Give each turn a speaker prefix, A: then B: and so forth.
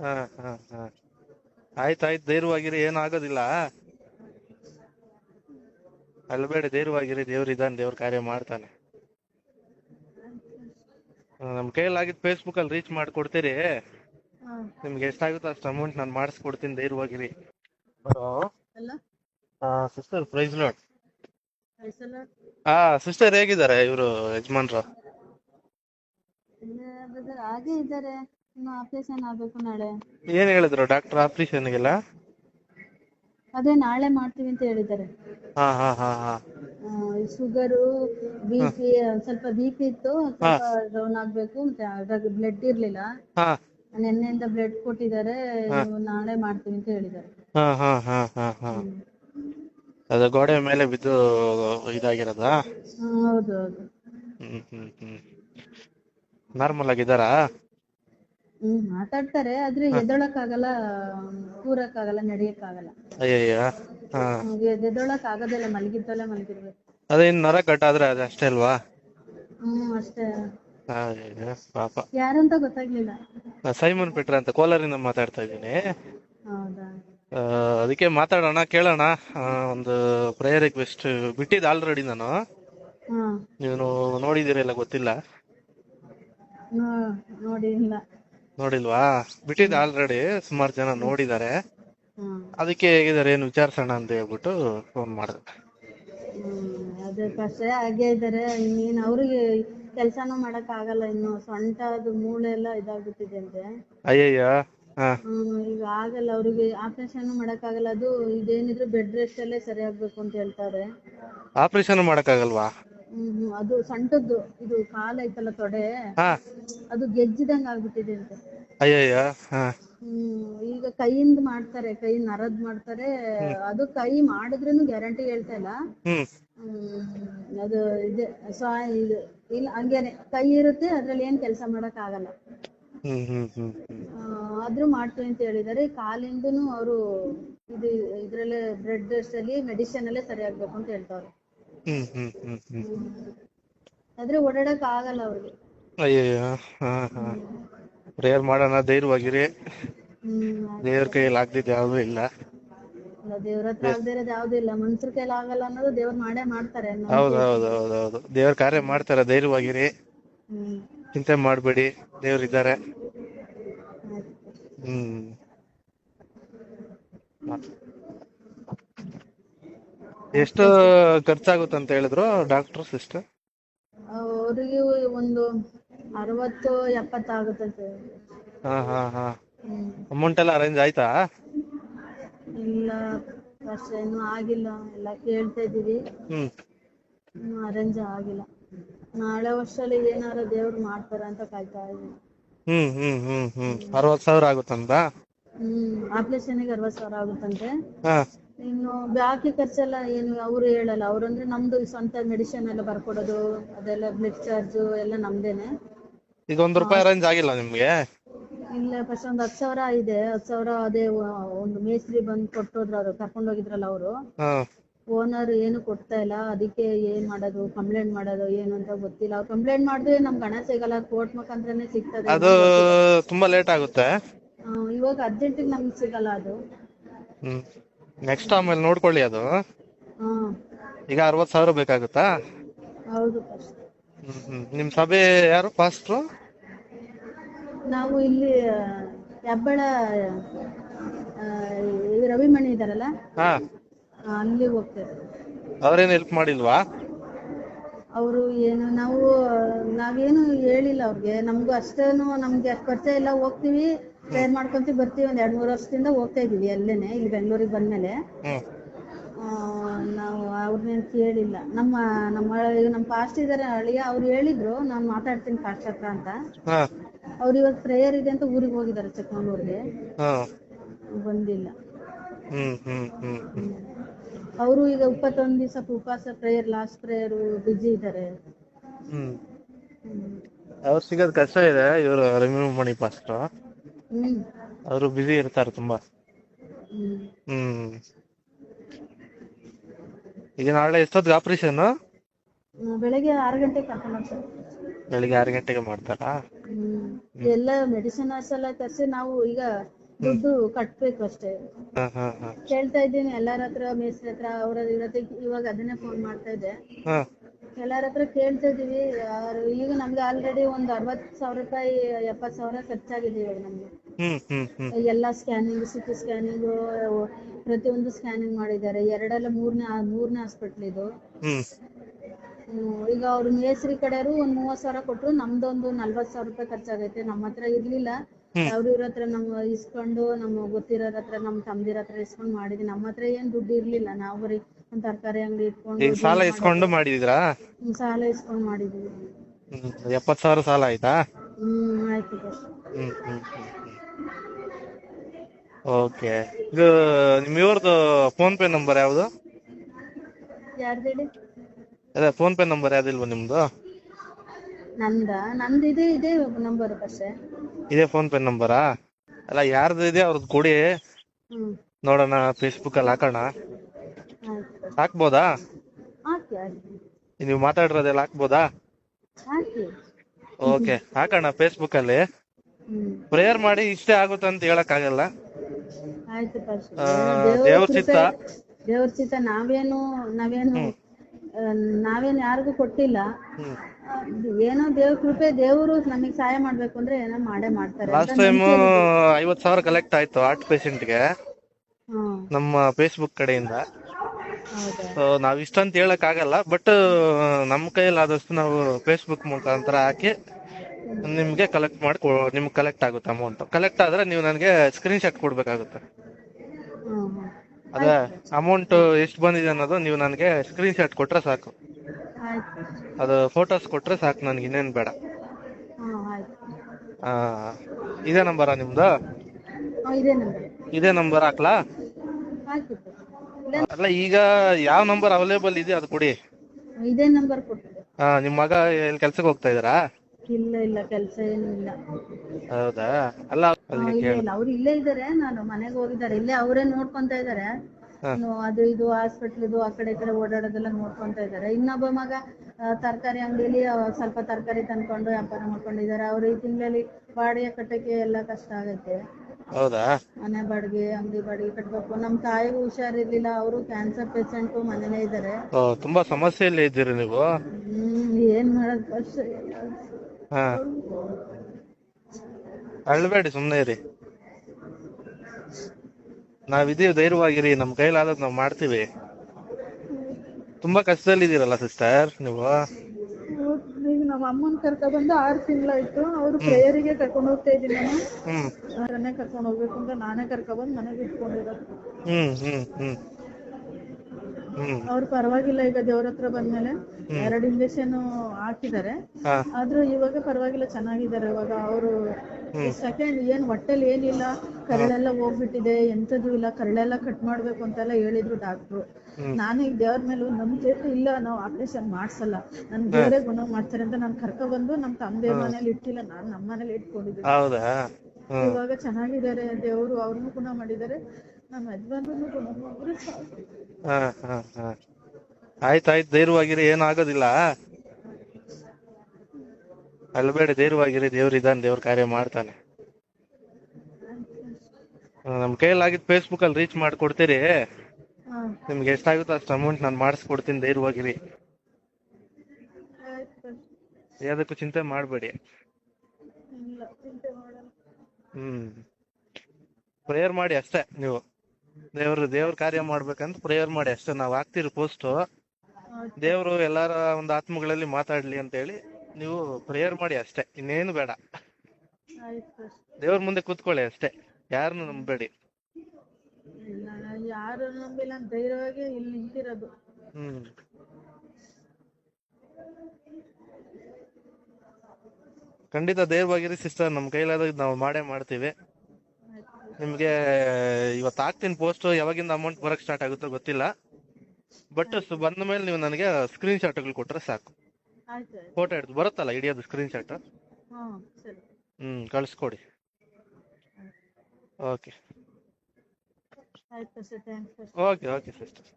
A: ಹಾ ಹಾ ಹಾ. ಆಯ್ತಾಯ್ತು ಧೈರ್ಯವಾಗಿರಿ ಏನು ಆಗೋದಿಲ್ಲ ಅಲ್ಬೇಡಿ ಧೈರ್ಯವಾಗಿರಿ ದೇವ್ರ ಇದ್ದಾನೆ ದೇವ್ರ ಕಾರ್ಯ ಮಾಡ್ತಾನೆ. ನಮ್ಮ ಕೈಲಾಗಿದ್ದು ಫೇಸ್ಬುಕ್ ಅಲ್ಲಿ ರೀಚ್ ಮಾಡ್ಕೊಡ್ತೀರಿ. ನಿಮ್ಗೆ ಎಷ್ಟಾಗುತ್ತೋ ಅಷ್ಟು ಅಮೌಂಟ್ ನಾನು ಮಾಡಿಸ್ಕೊಡ್ತೀನಿ ಧೈರ್ಯವಾಗಿರಿ. ಹಲೋ ಸಿಸ್ಟರ್ ಪ್ರೈಸ್ ಲಾಟ್ ಹಾ ಸಿಸ್ಟರ್ ಹೇಗಿದ್ದಾರೆ ಇವರು ಯಜಮಾನ್ರು?
B: ಹಾಗೆ ಇದ್ದಾರೆ. ಇನ್ನು ಆಪರೇಷನ್ ಆಗ್ಬೇಕು ನಾಳೆ.
A: ಏನ್ ಹೇಳಿದ್ರು ಡಾಕ್ಟರ್ ಆಪರೇಷನ್ಗೆಲ್ಲ
B: ಅದೇ ನಾಳೆ ಮಾಡ್ತೀವಿ ಅಂತ ಹೇಳಿದ್ದಾರೆ.
A: ಹಾ ಹಾ ಹಾ ಹಾ.
B: ಶುಗರು ಬಿ ಪಿ ಸ್ವಲ್ಪ ಬಿ ಪಿ ಇತ್ತು ಸ್ವಲ್ಪ ಡೌನ್ ಆಗ್ಬೇಕು ಮತ್ತೆ ಬ್ಲಡ್ ಇರ್ಲಿಲ್ಲ.
A: ಹಾ.
B: ನಿನ್ನೆಯಿಂದ ಬ್ಲಡ್ ಕೊಟ್ಟಿದ್ದಾರೆ ನೀವು ನಾಳೆ ಮಾಡ್ತೀವಿ ಅಂತ ಹೇಳಿದ್ದಾರೆ.
A: ಹಾ ಹಾ ಹಾ ಹಾ ಹಾ. ಅದು ಗೋಡೆ ಮೇಲೆ ಬಿದ್ದು ಇದಾಗಿರೋದಾ?
B: ಹೌದು ಹೌದು.
A: ಹ್ಮ್ ಹ್ಮ್ ಹ್ಮ್. ನಾರ್ಮಲ್ ಆಗಿದ್ದಾರಾ?
B: ಹ್ಮ್ ಮಾತಾಡ್ತಾರೆ ಆದ್ರೆ ಎದ್ದೊಳಕ್ ಆಗಲ್ಲ ಕೂರಕ್ ಆಗಲ್ಲ ನಡಿಯಕ್ ಆಗಲ್ಲ
A: ಅಯ್ಯಯ್ಯ ಹಾ.
B: ಎದ್ದೊಳಕ್ ಆಗೋದಿಲ್ಲ ಮಲಗಿದ್ದಲ್ಲೇ ಮಲಗಿರ್ಬೇಕು.
A: ಅದೇನ್ ನರ ಕಟ್ಟಾದ್ರೆ ಅದೇ ಅಷ್ಟೇ ಅಲ್ವಾ?
B: ಹ್ಮ್ ಅಷ್ಟೇ.
A: ಅಯ್ಯಯ್ಯ, ಪಾಪ.
B: ಯಾರಂತ ಗೊತ್ತಾಗ್ಲಿಲ್ಲ.
A: ಸೈಮನ್ ಪಿಟ್ರ ಅಂತ ಕೋಲಾರಿಂದ ಮಾತಾಡ್ತಾ ಇದ್ದೀನಿ.
B: ಹೌದಾ?
A: ಆ, ಅದಕ್ಕೆ ಮಾತಾಡೋಣ ಕೇಳೋಣ. ಆ, ಒಂದು ಪ್ರೇಯರ್ ರಿಕ್ವೆಸ್ಟ್ ಬಿಟ್ಟಿದ್ ಆಲ್ರೆಡಿ ನಾನು.
B: ಹಾ.
A: ನೀವು ನೋಡಿದಿರಲ್ಲ ಗೊತ್ತಿಲ್ಲ?
B: ನೋ- ನೋಡಿ ಇಲ್ಲ
A: ನೋಡಿಲ್ವಾ? ಬಿಟ್ಟಿದ್ ಆಲ್ರೆಡಿ ಸುಮಾರು ಜನ ನೋಡಿದ್ದಾರೆ ಅದಕ್ಕೆ ಹೇಗಿದ್ದಾರೆ ಏನು ವಿಚಾರಿಸೋಣ ಅಂತ ಹೇಳ್ಬಿಟ್ಟು ಫೋನ್ ಮಾಡಿದೆ.
B: ಅದೇ ಕಷ್ಟ. ಹಾಗೆ ಇದ್ದಾರೆ ಇನ್ನೇನು ಅವ್ರಿಗೆ ಕೆಲ್ಸಾನು ಮಾಡಕ್ ಆಗಲ್ಲ ಇನ್ನು. ಸೊಂಟ ಅದು ಮೂಳೆ ಎಲ್ಲ ಇದಾಗ್ಬಿಟ್ಟಿದೆ ಅಂತೆ.
A: ಅಯ್ಯಯ್ಯ
B: ಈಗ ಆಗಲ್ಲ ಅವ್ರಿಗೆ. ಆಪರೇಷನ್ ಮಾಡಕ್ ಆಗಲ್ಲ. ಅದು ಇದೇನಿದ್ರು ಬೆಡ್ ರೆಸ್ಟ್ ಅಲ್ಲೇ ಸರಿ ಆಗ್ಬೇಕು ಅಂತ ಹೇಳ್ತಾರೆ.
A: ಆಪರೇಷನ್ ಮಾಡಕ್ಕಾಗಲ್ವಾ
B: ಹ್ಮ್ ಹ್ಮ್ ಅದು ಸಂಟದ್ದು ಇದು ಕಾಲೈತಲ್ಲ ಐತಲ್ಲ ತೊಡೆ? ಅದು ಗೆಜ್ಜಿದಂಗ್ ಆಗ್ಬಿಟ್ಟಿದೆ ಅಂತೆ.
A: ಅಯ್ಯಯ್ಯ
B: ಹ್ಮ್ ಈಗ ಕೈಯಿಂದ ಮಾಡ್ತಾರೆ ಕೈ ನರದ್ ಮಾಡ್ತಾರೆ. ಅದು ಕೈ ಮಾಡಿದ್ರೇನು ಗ್ಯಾರಂಟಿ ಹೇಳ್ತಾ ಇಲ್ಲ.
A: ಹ್ಮ್.
B: ಅದು ಇದೆ. ಸ್ವ ಇದು ಇಲ್ಲ ಹಂಗೇನೆ. ಕೈ ಇರುತ್ತೆ ಅದ್ರಲ್ಲಿ ಏನ್ ಕೆಲಸ ಮಾಡಕ್ ಆಗಲ್ಲ. ಆದ್ರೂ ಮಾಡ್ತೀವಿ ಅಂತ ಹೇಳಿದಾರೆ ಕಾಲಿಂದನು ಅವರು ಇದು ಇದ್ರಲ್ಲೇ ಬ್ರೆಡ್ ಅಲ್ಲಿ ಮೆಡಿಸಿನ್ ಅಲ್ಲೇ ಸರಿ ಆಗ್ಬೇಕು ಅಂತ ಹೇಳ್ತಾವ್ರೆ ಆದ್ರೆ ಓಡಾಡಕ್ ಆಗಲ್ಲ ಅವ್ರಿಗೆ.
A: ಅಯ್ಯಯ್ಯ ಹಾ ಹಾ. ಪ್ರೇಯರ್ ಮಾಡೋಣ ಧೈರ್ಯವಾಗಿರಿ. ದೇವ್ರ ಕೈಯಲ್ಲಿ ಆಗ್ತಿದ್ ಯಾವ್ದೂ ಇಲ್ಲ.
B: ದೇವ್ರ ಹತ್ರ ಆಗದೆ ಇರೋದು ಯಾವ್ದು ಇಲ್ಲ. ಮನ್ಸರ್ ಕೈಲಿ ಆಗಲ್ಲ ಅನ್ನೋದು ದೇವ್ರು ಮಾಡೇ ಮಾಡ್ತಾರೆ ಅನ್ನೋ
A: ಹೌದು ಹೌದು ಹೌದು ಹೌದು. ದೇವ್ರ ಕಾರ್ಯ ಮಾಡ್ತಾರೆ ಧೈರ್ಯವಾಗಿರಿ. ಚಿಂತೆ ಮಾಡಬೇಡಿ ದೇವ್ರಿದ್ದಾರೆ. ಹ್ಮ್. ಎಷ್ಟು ಅಂತ ಹೇಳಿದ್ರು ಡಾಕ್ಟರ್ ಸಿಸ್ಟರ್
B: ಅವರಿಗೆ ಒಂದು ಅರವತ್ತು ಎಪ್ಪತ್ತಾಗುತ್ತೆ
A: ಹಾ ಹಾ ಹಾ.
B: ಹ್ಮ್.
A: ಅಮೌಂಟ್ ಎಲ್ಲ ಅರೇಂಜ್ ಆಯ್ತಾ?
B: ಇಲ್ಲ ಇನ್ನೂ ಆಗಿಲ್ಲ. ಎಲ್ಲ ಕೇಳ್ತಾ ಇದೀವಿ
A: ಹ್ಮ್.
B: ಅರೇಂಜ್ ಆಗಿಲ್ಲ. ನಾಳೆ ವರ್ಷದಲ್ಲಿ ಏನಾರ ದೇವ್ರು ಮಾಡ್ತಾರ ಅಂತ ಕಾಯ್ತಾ ಇದೀವಿ
A: ಹ್ಮ್ ಹ್ಮ್ ಹ್ಮ್ ಹ್ಮ್. ಅರವತ್ ಸಾವಿರ ಆಗುತ್ತಂತ?
B: ಹ್ಮ್. ಆಪರೇಷನ್ಗೆ ಅರವತ್ ಸಾವಿರ ಆಗುತ್ತಂತೆ.
A: ಹಾ.
B: ಇನ್ನು ಬಾಕಿ ಖರ್ಚೆಲ್ಲ ಏನು ಅವರು ಹೇಳಲ್ಲ. ಅವ್ರಂದ್ರೆ ನಮ್ದು ಸ್ವಂತ ಮೆಡಿಸಿನ್ ಎಲ್ಲ ಬರ್ಕೊಡೋದು ಅದೆಲ್ಲ ಬ್ಲಡ್ ಚಾರ್ಜ್ ಎಲ್ಲ ನಮ್ದೇನೆ.
A: ಈಗ ಒಂದ್ ರೂಪಾಯಿ ಅರೇಂಜ್ ಆಗಿಲ್ಲ ನಿಮ್ಗೆ?
B: ಇಲ್ಲ ಫಸ್ಟ್ ಒಂದ್ ಹತ್ತು ಸಾವಿರ ಇದೆ. ಹತ್ತು ಸಾವಿರ ಅದೇ ಒಂದು ಮೇಸ್ತ್ರಿ ಬಂದು ಕೊಟ್ಟೋದ್ರು ಅವ್ರು ಕರ್ಕೊಂಡು ಹೋಗಿದ್ರಲ್ಲ ಅವರು. ಓನರ್ ಏನು ಕೊಡ್ತಾ ಇಲ್ಲ. ಅದಕ್ಕೆ ಏನ್ ಮಾಡೋದು ಕಂಪ್ಲೇಂಟ್ ಮಾಡೋದು ಏನು ಅಂತ ಗೊತ್ತಿಲ್ಲ. ಅವ್ರು ಕಂಪ್ಲೇಂಟ್ ಮಾಡಿದ್ರೆ ನಮ್ಗೆ ಹಣ ಸಿಗಲ್ಲ. ಕೋರ್ಟ್ ಮುಖಾಂತರನೇ ಸಿಗ್ತದೆ.
A: ಅದು ತುಂಬಾ ಲೇಟ್ ಆಗುತ್ತೆ.
B: ಇವಾಗ ಅರ್ಜೆಂಟಿಗೆ ನಮ್ಗೆ ಸಿಗಲ್ಲ ಅದು.
A: ನೆಕ್ಸ್ಟ್ ಆಮೇಲೆ ನೋಡ್ಕೊಳ್ಳಿ ಅದು. ಈಗ ಅರವತ್ ಸಾವಿರ ಬೇಕಾಗುತ್ತಾ?
B: ಹೌದು ಕಷ್ಟ
A: ಹ್ಮ್ ಹ್ಮ್. ನಿಮ್ ಸಭೆ ಯಾರು ಪಾಸ್ಟ್ರು
B: ನಾವು ಇಲ್ಲಿ ಹೆಬ್ಬಳ ರವಿಮಣಿ ಇದಾರಲ್ಲ
A: ಹಾ.
B: ಅಲ್ಲಿ ಹೋಗ್ತೇವೆ.
A: ಅವ್ರೇನು ಹೆಲ್ಪ್ ಮಾಡಿಲ್ವಾ?
B: ಅವರು ಏನು ನಾವು ನಾವೇನು ಹೇಳಿಲ್ಲ ಅವ್ರಿಗೆ. ನಮ್ಗೂ ಅಷ್ಟೇನು ನಮ್ಗೆ ಅಷ್ಟು ಪರಿಚಯ ಇಲ್ಲ ಹೋಗ್ತೀವಿ. ಪ್ರೇಯರ್ ಮಾಡ್ಕೊಂತೀವಿ ಬರ್ತೀವಿ ಒಂದ್ ಎರಡ್ ಮೂರ್ ವರ್ಷದಿಂದ ಹೋಗ್ತಾ ಇದೀವಿ ಅಲ್ಲೇನೆ ಇಲ್ಲಿ ಬೆಂಗಳೂರಿಗೆ ಬಂದ್ಮೇಲೆ. ಆ, ನಾವು ಅವ್ರನ್ನ ಕೇಳಿಲ್ಲ. ನಮ್ಮ ನಮ್ಮ ಈಗ ನಮ್ಮ ಪಾಸ್ಟ್ ಇದಾರೆ ಅಳಿಯ ಅವ್ರು ಹೇಳಿದ್ರು ನಾನು ಮಾತಾಡ್ತೀನಿ ಪಾಸ್ಟ್ ಹತ್ರ ಅಂತ.
A: ಹಾ.
B: ಅವ್ರು ಇವಾಗ ಪ್ರೇಯರ್ ಇದೆ ಅಂತ ಊರಿಗೆ ಹೋಗಿದಾರೆ ಚಿಕ್ಕಮಂಗ್ಳೂರ್ಗೆ.
A: ಹಾ.
B: ಬಂದಿಲ್ಲ.
A: ಹ್ಮ್ ಹ್ಮ್ ಹ್ಮ್ ಹ್ಮ್.
B: ಅವರು ಈಗ ಇಪ್ಪತ್ತೊಂದ್ ದಿವಸ ಉಪವಾಸ ಪ್ರೇಯರ್ ಲಾಸ್ಟ್ ಪ್ರೇಯರ್ ಬಿಜಿ ಇದ್ದಾರೆ
A: ಹ್ಮ್. ಅವ್ರು ಸಿಗೋದ್ ಕಷ್ಟ ಇದೆ ಇವರು ರವಿ ಮಣಿ ಪಾಸ್ಟ್ರು. ಅವರು ಬಿಸಿ ಇರ್ತಾರೆ ತುಂಬಾ.
B: ಹ್ಮ್.
A: ಈಗ ನಾಳೆ ಎಷ್ಟೊತ್ತಿಗೆ ಆಪರೇಷನ್
B: ಬೆಳಗ್ಗೆ ಆರು ಗಂಟೆಗೆ ಕರ್ಕೊಂಡು ಹೋಗ್ತಾರೆ
A: ಬೆಳಿಗ್ಗೆ ಆರು ಗಂಟೆಗೆ ಮಾಡ್ತಾರಾ?
B: ಹ್ಮ್. ಎಲ್ಲ ಮೆಡಿಸಿನ್ ಎಲ್ಲ ತರ್ಸಿ ನಾವು ಈಗ ದುಡ್ಡು ಕಟ್ಬೇಕು ಅಷ್ಟೇ. ಕೇಳ್ತಾ ಇದ್ದೀನಿ ಎಲ್ಲಾರ ಹತ್ರ ಮೇಸ್ತ್ರಿ ಹತ್ರ ಅವ್ರ ಇವಾಗ ಅದನ್ನೇ ಫೋನ್ ಮಾಡ್ತಾ ಇದ್ದೆ. ಎಲ್ಲಾರ ಹತ್ರ ಕೇಳ್ತಾ ಇದೀವಿ ಯಾರು ಈಗ ನಮ್ಗೆ ಆಲ್ರೆಡಿ ಒಂದ್ ಅರವತ್ ಸಾವಿರ ರೂಪಾಯಿ ಎಪ್ಪತ್ ಸಾವಿರ ಖರ್ಚಾಗಿದೆ ಇವಾಗ ನಮ್ಗೆ.
A: ಹ್ಮ್ ಹ್ಮ್ ಹ್ಮ್.
B: ಎಲ್ಲಾ ಸ್ಕ್ಯಾನಿಂಗ್ ಸಿಟಿ ಸ್ಕ್ಯಾನಿಂಗ್ ಪ್ರತಿಯೊಂದು ಸ್ಕ್ಯಾನಿಂಗ್ ಮಾಡಿದ್ದಾರೆ. ಎರಡಲ್ಲ ಮೂರನೇ ಮೂರನೇ ಹಾಸ್ಪಿಟ್ಲ್ ಇದು.
A: ಹ್ಮ್.
B: ಹ್ಮ್, ಈಗ ಅವ್ರ ಮೇಸ್ರಿ ಕಡೆಯವರು ಒಂದ್ ಮೂವತ್ ಸಾವಿರ ಕೊಟ್ರು ನಮ್ದೊಂದು ನಲ್ವತ್ ಸಾವಿರ ರೂಪಾಯಿ ಖರ್ಚಾಗೈತೆ. ನಮ್ಮ ಹತ್ರ ಇರ್ಲಿಲ್ಲ. ಅವ್ರ ಇವ್ರ ಹತ್ರ ನಮ್ಮ ಇಸ್ಕೊಂಡು ನಮ್ಮ ಗೊತ್ತಿರೋರ ಹತ್ರ ನಮ್ಮ ತಮ್ದಿರ ಹತ್ರ ಇಸ್ಕೊಂಡು ಮಾಡಿದ್ವಿ. ನಮ್ಮ ಹತ್ರ ಏನ್ ದುಡ್ಡು ಇರ್ಲಿಲ್ಲ. ನಾವು ಬರೀ ಒಂದ್ ತರಕಾರಿ ಅಂಗಡಿ ಇಟ್ಕೊಂಡು
A: ಈಗ ಸಾಲ ಇಸ್ಕೊಂಡು ಮಾಡಿದಿರಾ
B: ಸಾಲ ಇಸ್ಕೊಂಡ್ ಮಾಡಿದ್ವಿ.
A: ಎಪ್ಪತ್ ಸಾವಿರ ಸಾಲ ಆಯ್ತಾ?
B: ಹ್ಮ್ ಆಯ್ತು.
A: ಹ್ಮ್ ಹ್ಮ್ ಓಕೆ. ಇದು ನಿಮ್ ಇವ್ರದ್ದು ಫೋನ್ ಪೇ ನಂಬರ್ ಯಾವ್ದು?
B: ಯಾರ್ದ್ ಹೇಳಿ?
A: ಅದೇ ಫೋನ್ ಪೇ ನಂಬರ್ ಯಾವ್ದಿಲ್ವಾ ನಿಮ್ದು?
B: ನಂದ? ನಂದು ಇದೆ ಇದೆ ನಂಬರ್ ಅಷ್ಟೇ
A: ಇದೇ ಫೋನ್ ಪೇ ನಂಬರಾ ಅಲ್ಲ ಯಾರ್ದು ಇದೆ ಅವ್ರದ್ದು ಕೊಡಿ.
B: ಹ್ಮ್.
A: ನೋಡೋಣ ಫೇಸ್ಬುಕ್ ಅಲ್ಲಿ ಹಾಕೋಣ.
B: ಆಯ್ತು.
A: ಹಾಕ್ಬೋದಾ?
B: ಹಾಕಿ ಹಾಕಿ.
A: ನೀವು ಮಾತಾಡಿರೋದೆಲ್ಲ ಹಾಕ್ಬೋದಾ?
B: ಹಾಕಿ.
A: ಓಕೆ ಹಾಕೋಣ ಫೇಸ್ಬುಕ್ ಅಲ್ಲಿ.
B: ಹ್ಮ್.
A: ಪ್ರೇಯರ್ ಮಾಡಿ ಇಷ್ಟೇ ಆಗುತ್ತೆ ಅಂತ ಹೇಳಕ್ ಆಗಲ್ಲ
B: ಆಯ್ತು ಪಾಸ್
A: ಆ, ದೇವ್ರ ಚಿತ್ತ.
B: ದೇವ್ರ ಚಿತ್ತ ನಾವೇನು ನಾವೇನು ಆ, ನಾವೇನ್ ಯಾರಿಗೂ ಕೊಟ್ಟಿಲ್ಲ.
A: ಹ್ಮ್.
B: ಏನೋ ದೇವ್ರ ಕೃಪೆ ದೇವರು ನಮಗ್ ಸಹಾಯ ಮಾಡ್ಬೇಕು ಅಂದ್ರೆ ಏನೋ ಮಾಡೇ ಮಾಡ್ತಾರೆ.
A: Last time. ಐವತ್ ಸಾವಿರ ಕಲೆಕ್ಟ್ ಆಯ್ತು
B: ಹಾರ್ಟ್ಗೆ.
A: ನಮ್ಮ ಫೇಸ್ಬುಕ್ ಕಡೆಯಿಂದ. ಸೊ ನಾವ್ ಇಷ್ಟಂತ ಹೇಳಕ್ ಆಗಲ್ಲ ಬಟ್ ನಮ್ ಕೈಯಲ್ಲಿ ಆದಷ್ಟು ನಾವು ಫೇಸ್ಬುಕ್ ಮುಖಾಂತರ ಹಾಕಿ ನಿಮ್ಗೆ ಕಲೆಕ್ಟ್ ಮಾಡಿ ನಿಮ್ಗೆ ಕಲೆಕ್ಟ್ ಆಗುತ್ತೆ ಅಮೌಂಟ್ ಕಲೆಕ್ಟ್ ಆದ್ರೆ ನೀವು ನನಗೆ ಸ್ಕ್ರೀನ್ ಶಾಟ್ ಕೊಡ್ಬೇಕಾಗುತ್ತೆ. ಅದೇ ಅಮೌಂಟ್ ಎಷ್ಟು ಬಂದಿದೆ ಅನ್ನೋದು ನೀವು ನನಗೆ ಸ್ಕ್ರೀನ್ ಶಾಟ್ ಕೊಟ್ರೆ ಸಾಕು. ಅದು ಫೋಟೋಸ್ ಕೊಟ್ರೆ ಸಾಕು ನನ್ಗೆ ಇನ್ನೇನು ಬೇಡ.
B: ಆಯ್ತು.
A: ಆ, ಇದೇ ನಂಬರಾ ನಿಮ್ದು?
B: ಇದೆ ಇದೇ ನಂಬರ್
A: ಇದೇ ನಂಬರ್ ಹಾಕ್ಲಾ?
B: ಹಾಕಿ
A: ಅಲ್ಲ ಈಗ ಯಾವ ನಂಬರ್ ಅವೈಲೇಬಲ್ ಇದೆ ಅದು ಕೊಡಿ.
B: ಇದೇ ನಂಬರ್ ಕೊಟ್ಟಿದೆ
A: ಆ, ನಿಮ್ ಮಗ ಎಲ್ಲಿ ಕೆಲ್ಸಕ್ಕೆ ಹೋಗ್ತಾ ಇದ್ದಾರಾ?
B: ಇಲ್ಲ ಇಲ್ಲ ಕೆಲಸ ಏನು ಇಲ್ಲ
A: ಹೌದಾ? ಅಲ್ಲ
B: ಹಾ,
A: ಅದಕ್ಕೆ
B: ಇಲ್ಲ
A: ಕೇಳ.
B: ಇಲ್ಲ. ಅವ್ರು ಇಲ್ಲೇ ಇದ್ದಾರೆ ನಾನು ಮನೆಗೆ ಹೋಗಿದ್ದಾರೆ. ಇಲ್ಲೇ ಅವರೇ ನೋಡ್ಕೊಂತ
A: ಹಾ.
B: ಇನ್ನು ಅದು ಇದು ಹಾಸ್ಪಿಟಲ್ ಇದು ಆ ಕಡೆ ಈ ಕಡೆ ಓಡಾಡೋದೆಲ್ಲ ನೋಡ್ಕೊಂತ ಇದಾರೆ ಇನ್ನೊಬ್ಬ ಮಗ ತರಕಾರಿ ಅಂಗಡಿಲಿ ಸ್ವಲ್ಪ ತರಕಾರಿ ತಂದ್ಕೊಂಡು ವ್ಯಾಪಾರ ಮಾಡ್ಕೊಂಡಿದ್ದಾರೆ. ಅವ್ರ ಈ ತಿಂಗಳಲ್ಲಿ ಬಾಡಿಗೆ ಕಟ್ಟಕ್ಕೆ ಎಲ್ಲ ಕಷ್ಟ ಆಗೈತೆ
A: ಹೌದಾ?
B: ಮನೆ ಬಾಡಿಗೆ ಅಂಗಡಿ ಬಾಡಿಗೆ ಕಟ್ಟಬೇಕು ನಮ್ ತಾಯಿಗೂ ಹುಷಾರಿರ್ಲಿಲ್ಲ. ಅವರು ಕ್ಯಾನ್ಸರ್ ಪೇಷಂಟ್ ಮನೇಲೆ ಇದ್ದಾರೆ.
A: ತುಂಬಾ ಸಮಸ್ಯೆಯಲ್ಲಿ ಇದ್ದೀರಿ ನೀವು?
B: ಹ್ಮ್ ಏನ್ ಮಾಡೋದ್ ಕಷ್ಟ
A: ಅಳ್ಬೇಡಿ ಸುಮ್ನೆ ಇರಿ. ನಾವಿದೀವಿ ಧೈರ್ಯವಾಗಿರಿ ನಮ್ ಕೈಲಾದದ್ ನಾವ್ ಮಾಡ್ತೀವಿ. ತುಂಬಾ ಕಷ್ಟದಲ್ಲಿದ್ದೀರಲ್ಲ ಸಿಸ್ಟರ್ ನೀವು?
B: ಈಗ ನಮ್ಮ ಅಮ್ಮನ ಕರ್ಕೊಂಡ್ ಬಂದು ಆರು ತಿಂಗಳಾಯ್ತು. ಅವ್ರು ಪ್ರೇಯರಿಗೆ ಕರ್ಕೊಂಡು ಹೋಗ್ತಾ ಇದ್ದೀನಿ ನಾನು. ಅವರನ್ನೇ ಕರ್ಕೊಂಡು ಹೋಗ್ಬೇಕು ಅಂತ ನಾನೇ ಬಂದು ಮನೆಗೆ ಇಟ್ಕೊಂಡಿರೋದು.
A: ಹ್ಮ್ ಹ್ಮ್ ಹ್ಮ್.
B: ಅವ್ರು ಪರವಾಗಿಲ್ಲ ಈಗ ದೇವ್ರ ಹತ್ರ ಬಂದ್ಮೇಲೆ ಎರಡು ಇಂಜೆಕ್ಷನ್ ಹಾಕಿದ್ದಾರೆ. ಆದ್ರೂ ಇವಾಗ ಪರವಾಗಿಲ್ಲ ಚೆನ್ನಾಗಿದ್ದಾರೆ. ಇವಾಗ ಅವರು ಸೆಕೆಂಡ್ ಏನ್ ಹೊಟ್ಟೆಲಿ ಏನಿಲ್ಲ ಕರಳೆಲ್ಲ ಹೋಗ್ಬಿಟ್ಟಿದೆ ಎಂತದೂ ಇಲ್ಲ ಕರಳೆಲ್ಲ ಕಟ್ ಮಾಡ್ಬೇಕು ಅಂತೆಲ್ಲ ಹೇಳಿದ್ರು ಡಾಕ್ಟ್ರು ನಾನು ಈಗ ದೇವ್ರ ಮೇಲೆ ನಂಬಿಕೆ ಇಲ್ಲ ನಾವು ಆಪರೇಷನ್ ಮಾಡ್ಸಲ್ಲ. ನನ್ ದೇವರೇ ಗುಣ ಮಾಡ್ತಾರೆ ಅಂತ ನಾನು ಕರ್ಕ ಬಂದು ನಮ್ ತಂದೆ ಮನೇಲಿ ಇಟ್ಟಿಲ್ಲ ನಾನು ನಮ್ಮ ಮನೇಲಿ ಇಟ್ಕೊಂಡಿದ್ದೀನಿ. ಇವಾಗ ಚೆನ್ನಾಗಿದ್ದಾರೆ ದೇವ್ರು ಅವ್ರನ್ನೂ ಗುಣ ಮಾಡಿದ್ದಾರೆ.
A: ಹಾ ಹಾ ಹಾ. ಆಯ್ತಾಯ್ತು ಧೈರ್ಯವಾಗಿರಿ ಏನಾಗೋದಿಲ್ಲ ಅಲ್ಬೇಡಿ ಧೈರ್ಯವಾಗಿರಿ ದೇವ್ರಿದ್ದಾನೆ ದೇವ್ರ ಕಾರ್ಯ ಮಾಡ್ತಾನೆ. ನಮ್ಮ ಕೈಯಲ್ಲಿ ಕೈಯಲ್ಲಾಗಿದ್ ಫೇಸ್ಬುಕ್ ಅಲ್ಲಿ ರೀಚ್ ಮಾಡ್ಕೊಡ್ತೀರಿ. ನಿಮ್ಗೆ ಎಷ್ಟಾಗುತ್ತೋ ಅಷ್ಟು ಅಮೌಂಟ್ ನಾನು ಮಾಡಿಸ್ಕೊಡ್ತೀನಿ ಧೈರ್ಯವಾಗಿರಿ.
B: ಆಯ್ತು
A: ಯಾವುದಕ್ಕೂ ಚಿಂತೆ ಮಾಡಬೇಡಿ. ಹ್ಮ್. ಪ್ರೇಯರ್ ಮಾಡಿ ಅಷ್ಟೇ ನೀವು. ದೇವ್ರ ದೇವ್ರ ಕಾರ್ಯ ಮಾಡ್ಬೇಕಂತ ಪ್ರೇಯರ್ ಮಾಡಿ ಅಷ್ಟೇ. ನಾವ್ ಹಾಕ್ತಿರಿ ಪೋಸ್ಟ್ ದೇವ್ರು ಎಲ್ಲಾರ ಒಂದು ಆತ್ಮಗಳಲ್ಲಿ ಮಾತಾಡ್ಲಿ ಅಂತ ಹೇಳಿ ನೀವು ಪ್ರೇಯರ್ ಮಾಡಿ ಅಷ್ಟೇ. ಇನ್ನೇನು ಬೇಡ. ದೇವ್ರ ಮುಂದೆ ಕೂತ್ಕೊಳ್ಳಿ ಅಷ್ಟೇ. ಯಾರನ್ನು
B: ನಂಬಬೇಡಿ. ಯಾರು ನಂಬಿಲ್ಲ ಧೈರ್ಯವಾಗಿ ಇಲ್ಲಿ ನಿಂತಿರೋದು.
A: ಹ್ಮ್. ಖಂಡಿತ ಧೈರ್ಯವಾಗಿರಿ ಸಿಸ್ಟರ್ ನಮ್ ಕೈಲಾದ ನಾವು ಮಾಡೇ ಮಾಡ್ತೀವಿ. ನಿಮ್ಗೆ ಇವತ್ತು ಹಾಕ್ತೀನಿ ಪೋಸ್ಟ್ ಯಾವಾಗಿಂದ ಅಮೌಂಟ್ ಬರಕ್ ಸ್ಟಾರ್ಟ್ ಆಗುತ್ತೋ ಗೊತ್ತಿಲ್ಲ. ಬಟ್ ಬಂದ ಮೇಲೆ ನೀವು ನನಗೆ ಸ್ಕ್ರೀನ್ ಶಾಟ್ಗಳು ಕೊಟ್ರೆ ಸಾಕು. ಫೋಟೋ ಹಿಡಿದು ಬರುತ್ತಲ್ಲ ಹಿಡಿಯೋದು ಸ್ಕ್ರೀನ್ ಶಾಟ್ ಹ್ಮ್ ಕಳಿಸ್ಕೊಡಿ. Okay okay okay sister